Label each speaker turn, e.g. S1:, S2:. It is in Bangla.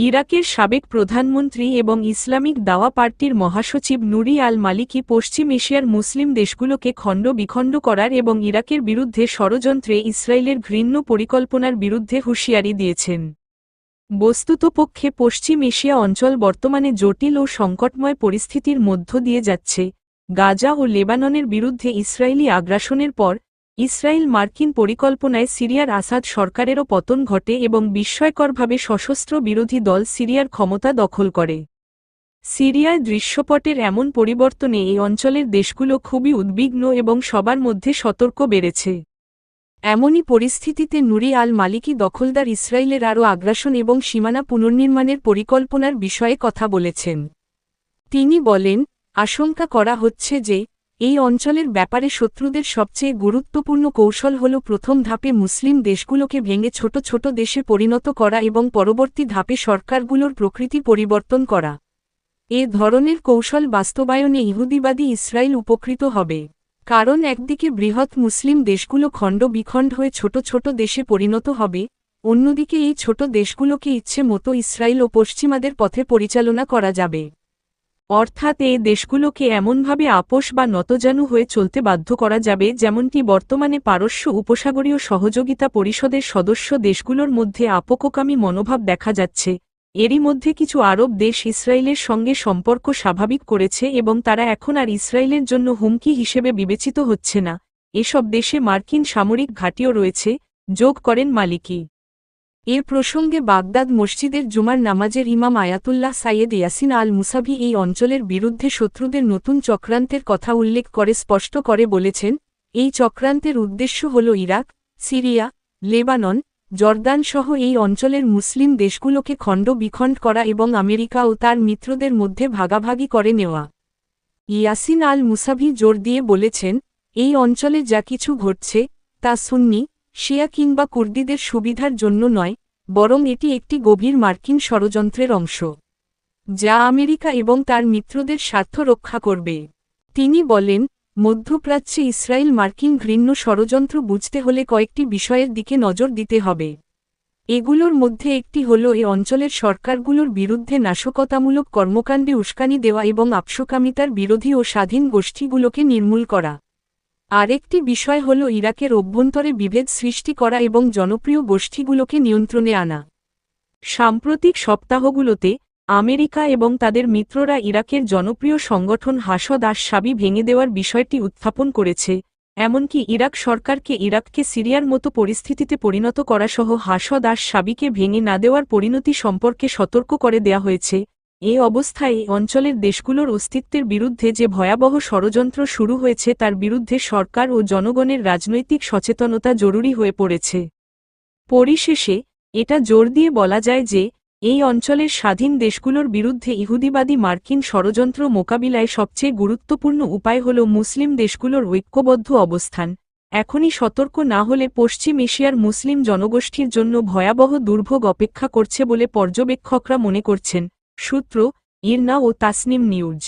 S1: ইরাকের সাবেক প্রধানমন্ত্রী এবং ইসলামিক দাওয়া পার্টির মহাসচিব নুরি আল মালিকি পশ্চিম এশিয়ার মুসলিম দেশগুলোকে খণ্ড বিখণ্ড করার এবং ইরাকের বিরুদ্ধে ষড়যন্ত্রে ইসরায়েলের ঘৃণ্য পরিকল্পনার বিরুদ্ধে হুঁশিয়ারি দিয়েছেন। বস্তুতপক্ষে পশ্চিম এশিয়া অঞ্চল বর্তমানে জটিল ও সংকটময় পরিস্থিতির মধ্য দিয়ে যাচ্ছে। গাজা ও লেবাননের বিরুদ্ধে ইসরায়েলি আগ্রাসনের পর ইসরায়েল মার্কিন পরিকল্পনায় সিরিয়ার আসাদ সরকারেরও পতন ঘটে এবং বিস্ময়করভাবে সশস্ত্র বিরোধী দল সিরিয়ার ক্ষমতা দখল করে। সিরিয়ায় দৃশ্যপটের এমন পরিবর্তনে এই অঞ্চলের দেশগুলো খুবই উদ্বিগ্ন এবং সবার মধ্যে সতর্ক বেড়েছে। এমনই পরিস্থিতিতে নুরি আল মালিকি দখলদার ইসরায়েলের আরও আগ্রাসন এবং সীমানা পুনর্নির্মাণের পরিকল্পনার বিষয়ে কথা বলেছেন। তিনি বলেন, আশঙ্কা করা হচ্ছে যে এই অঞ্চলের ব্যাপারে শত্রুদের সবচেয়ে গুরুত্বপূর্ণ কৌশল হল প্রথম ধাপে মুসলিম দেশগুলোকে ভেঙে ছোট ছোট দেশে পরিণত করা এবং পরবর্তী ধাপে সরকারগুলোর প্রকৃতি পরিবর্তন করা। এ ধরনের কৌশল বাস্তবায়নে ইহুদিবাদী ইসরায়েল উপকৃত হবে। কারণ একদিকে বৃহৎ মুসলিম দেশগুলো খণ্ড বিখণ্ড হয়ে ছোট ছোট দেশে পরিণত হবে, অন্যদিকে এই ছোট দেশগুলোকে ইচ্ছে মতো ইসরায়েল ও পশ্চিমাদের পথে পরিচালনা করা যাবে। অর্থাৎ এই দেশগুলোকে এমনভাবে আপোষ বা নতজানু হয়ে চলতে বাধ্য করা যাবে যেমনটি বর্তমানে পারস্য উপসাগরীয় সহযোগিতা পরিষদের সদস্য দেশগুলোর মধ্যে আপোককামী মনোভাব দেখা যাচ্ছে। এরই মধ্যে কিছু আরব দেশ ইসরায়েলের সঙ্গে সম্পর্ক স্বাভাবিক করেছে এবং তারা এখন আর ইসরায়েলের জন্য হুমকি হিসেবে বিবেচিত হচ্ছে না। এসব দেশে মার্কিন সামরিক ঘাঁটিও রয়েছে, যোগ করেন মালিকি। এ প্রসঙ্গে বাগদাদ মসজিদের জুমার নামাজের ইমাম Ayatollah Sayyed Yasin al Musavi এই অঞ্চলের বিরুদ্ধে শত্রুদের নতুন চক্রান্তের কথা উল্লেখ করে স্পষ্ট করে বলেছেন, এই চক্রান্তের উদ্দেশ্য হল ইরাক, সিরিয়া, লেবানন, জর্দান সহ এই অঞ্চলের মুসলিম দেশগুলোকে খণ্ড বিখণ্ড করা এবং আমেরিকা ও তার মিত্রদের মধ্যে ভাগাভাগি করে নেওয়া। ইয়াসিন আল মুসাভি জোর দিয়ে বলেছেন, এই অঞ্চলে যা কিছু ঘটছে, তা সুন্নি শিয়া কিংবা কুর্দিদের সুবিধার জন্য নয়, বরং এটি একটি গভীর মার্কিন ষড়যন্ত্রের অংশ, যা আমেরিকা এবং তার মিত্রদের স্বার্থ রক্ষা করবে। তিনি বলেন, মধ্যপ্রাচ্যে ইসরায়েল মার্কিন ঘৃণ্য ষড়যন্ত্র বুঝতে হলে কয়েকটি বিষয়ের দিকে নজর দিতে হবে। এগুলোর মধ্যে একটি হল এ অঞ্চলের সরকারগুলোর বিরুদ্ধে নাশকতামূলক কর্মকাণ্ডে উস্কানি দেওয়া এবং আপসকামিতার বিরোধী ও স্বাধীন গোষ্ঠীগুলোকে নির্মূল করা। আরেকটি বিষয় হল ইরাকের অভ্যন্তরে বিভেদ সৃষ্টি করা এবং জনপ্রিয় গোষ্ঠীগুলোকে নিয়ন্ত্রণে আনা। সাম্প্রতিক সপ্তাহগুলোতে, আমেরিকা এবং তাদের মিত্ররা ইরাকের জনপ্রিয় সংগঠন হাসদ আশ সাবি ভেঙে দেওয়ার বিষয়টি উত্থাপন করেছে, এমনকি ইরাক সরকারকে ইরাককে সিরিয়ার মতো পরিস্থিতিতে পরিণত করাসহ হাসদ আশ সাবিকে ভেঙে না দেওয়ার পরিণতি সম্পর্কে সতর্ক করে দেয়া হয়েছে। এ অবস্থায় অঞ্চলের দেশগুলোর অস্তিত্বের বিরুদ্ধে যে ভয়াবহ ষড়যন্ত্র শুরু হয়েছে তার বিরুদ্ধে সরকার ও জনগণের রাজনৈতিক সচেতনতা জরুরি হয়ে পড়েছে। পরিশেষে, এটা জোর দিয়ে বলা যায় যে, এই অঞ্চলের স্বাধীন দেশগুলোর বিরুদ্ধে ইহুদিবাদী মার্কিন ষড়যন্ত্র মোকাবিলায় সবচেয়ে গুরুত্বপূর্ণ উপায় হল মুসলিম দেশগুলোর ঐক্যবদ্ধ অবস্থান। এখনই সতর্ক না হলে পশ্চিম এশিয়ার মুসলিম জনগোষ্ঠীর জন্য ভয়াবহ দুর্ভোগ অপেক্ষা করছে বলে পর্যবেক্ষকরা মনে করছেন। সূত্র ইরনা ও তাসনিম নিউজ।